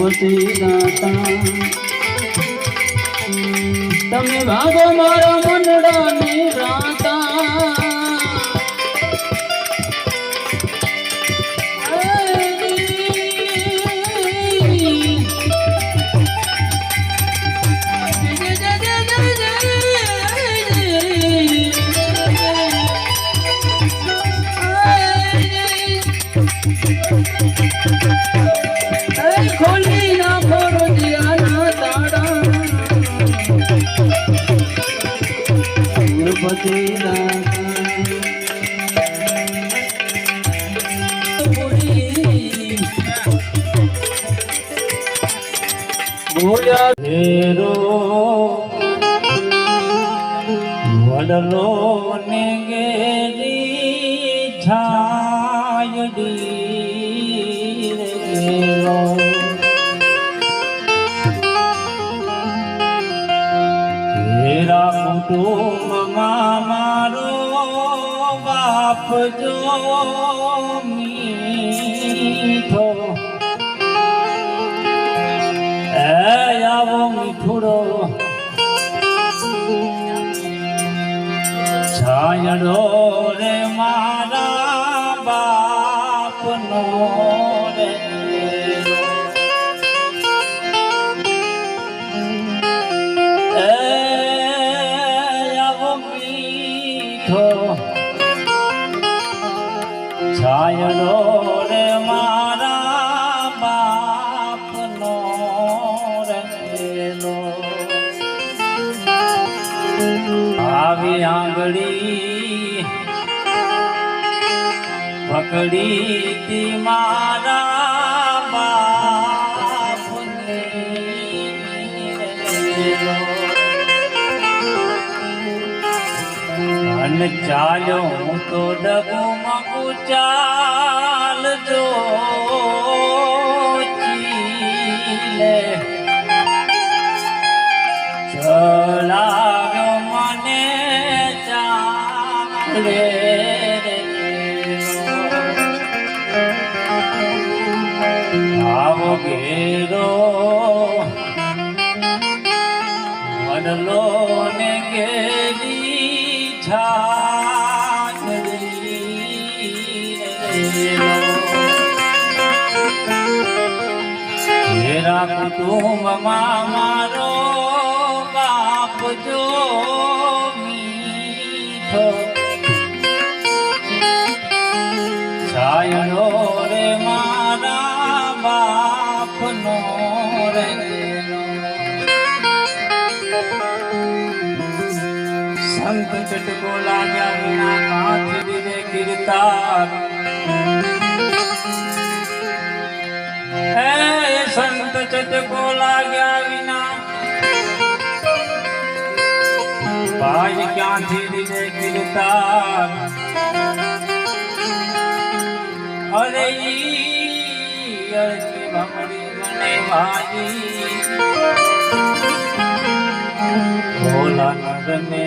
ગુરુપતિ દાતા તમે ભાગો મારા મંડળાની રાતા মদিনা કુટુંબમાં મારો બાપ જો મીઠો. એ આવો મીઠુડો. છાયડો. આવી આંગળી પકડી તી મારા બાપની અન ચાલ્યો હું તો ડગુ મગુ ચાલજો ચીલે આવો ઘેરો વડલો ને ગેરી છાગરા કુટુંબમાં संत चटकोला ज्ञानिना नाथ विने गिरतार है संत चटकोला बिना भाई क्या थी विने गिरतार अरे अरे भमरी मने भाई। ભોલા નગને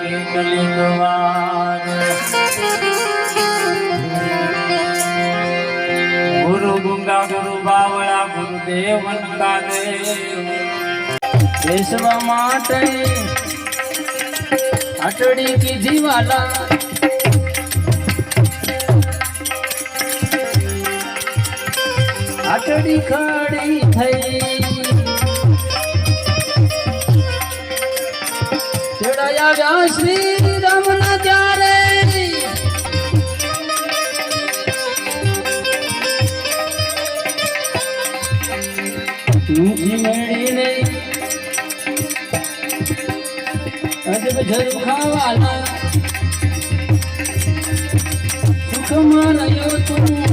કે ગલી ગવાર ગુરુ ગુંગા, ગુરુ બાવળા, ગુરુદેવ બેસવા માટે અટડી કીધી વાલા. અટડી ખડી થઈ ગયા શ્રી રામના ત્યારે મેળીને ખાવાના. સુખમાં રહ્યો તું.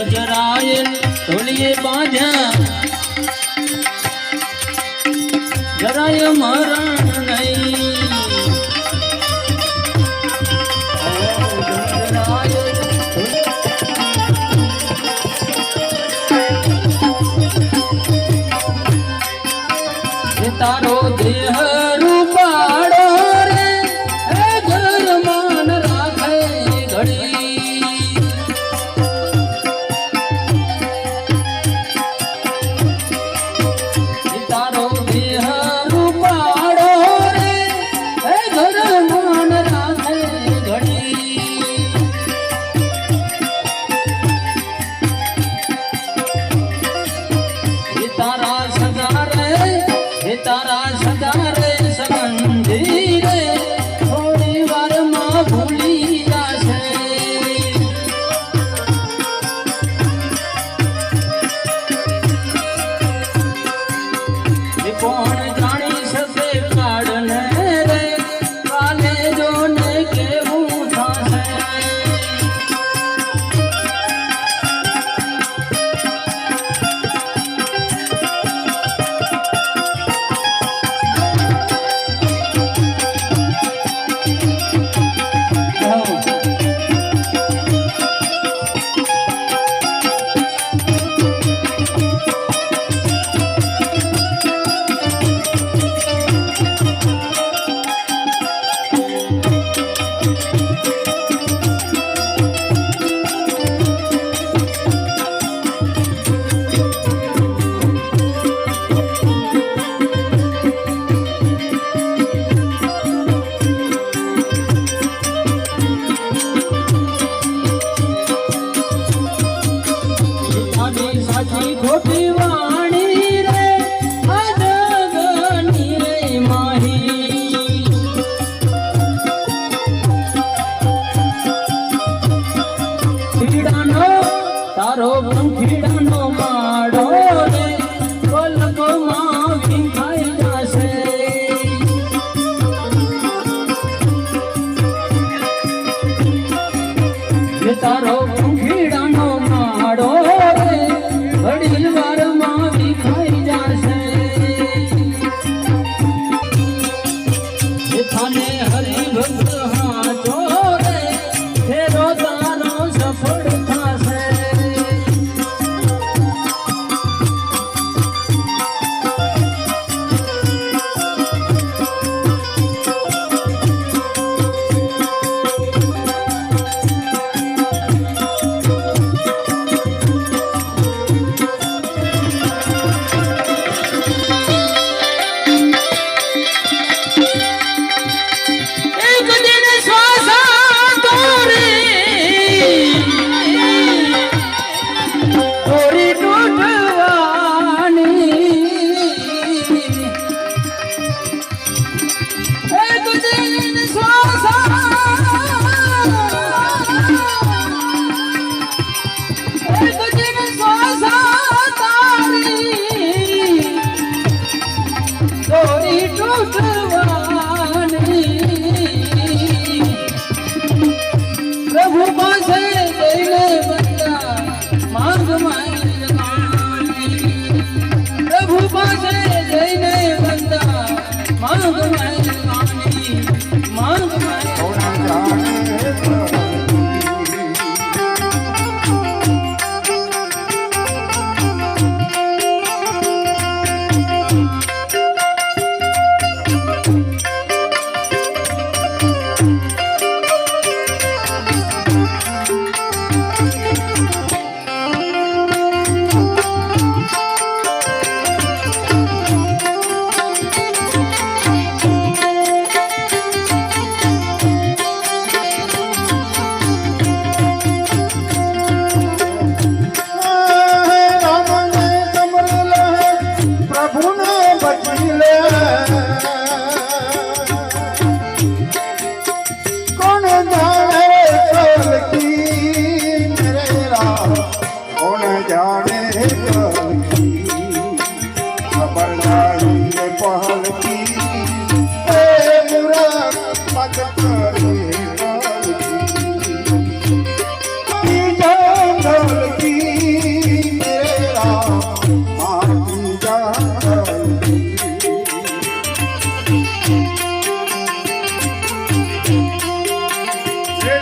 જમજરાએ ઢોલીએ બાંધ્યા. જરાય મરણ 好久了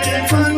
શ્રી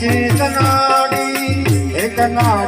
પછી નાડી એક નાડી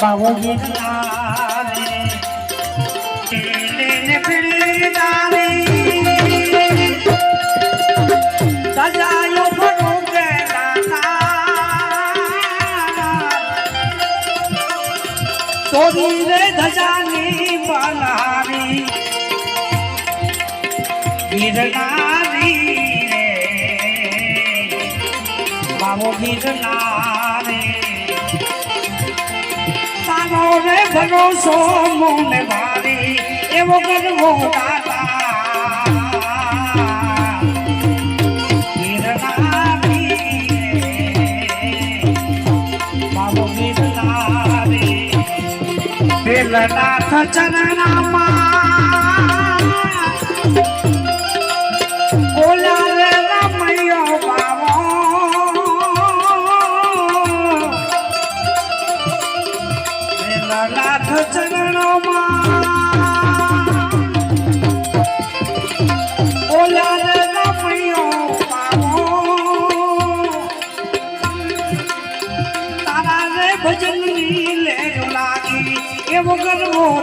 કે તોરી રે ધજાની બનાવી ગિરનારી રે બાબો ગિરનારી ભરોસો મોને ભારી એવો કરવો ગિરનારી બેલનાથ ચરણામાં લાગી એવો ગરવો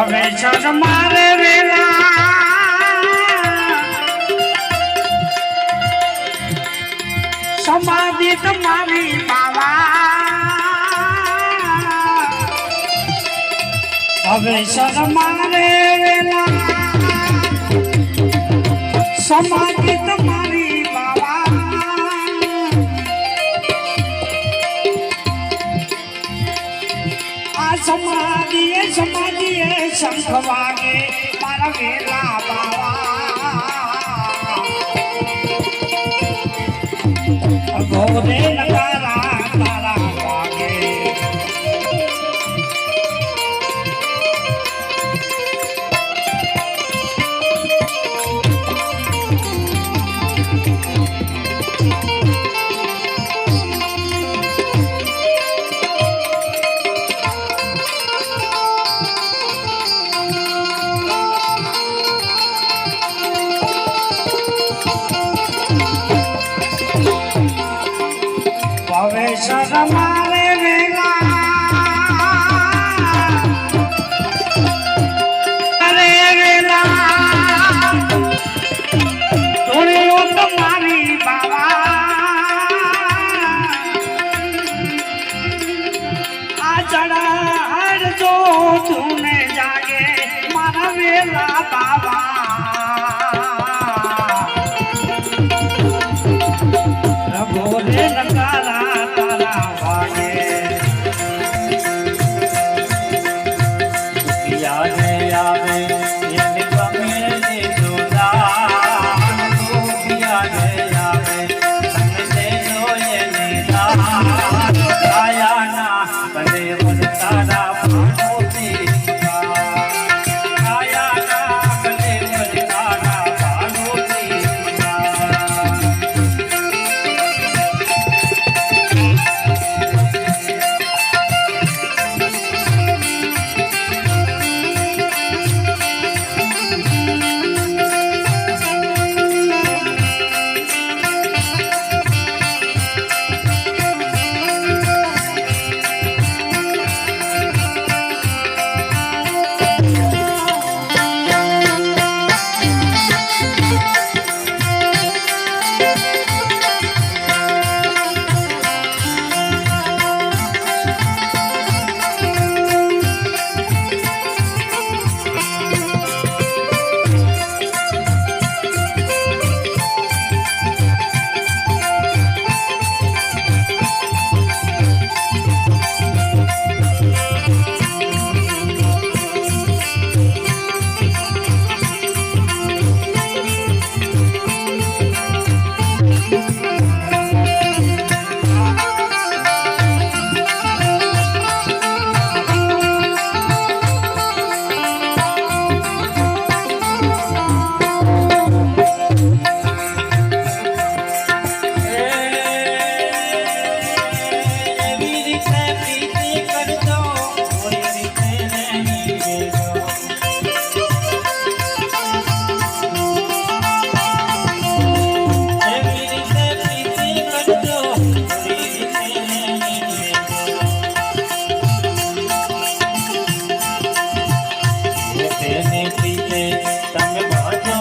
હવે છન મારે વેલા. સમાધિ તમારી બાવા. હવે છન મારે વેલા. સમાધિ તમારી સમાધિએ વાગે મારા વેલા બાવા. ગોરે શરમારે વેલા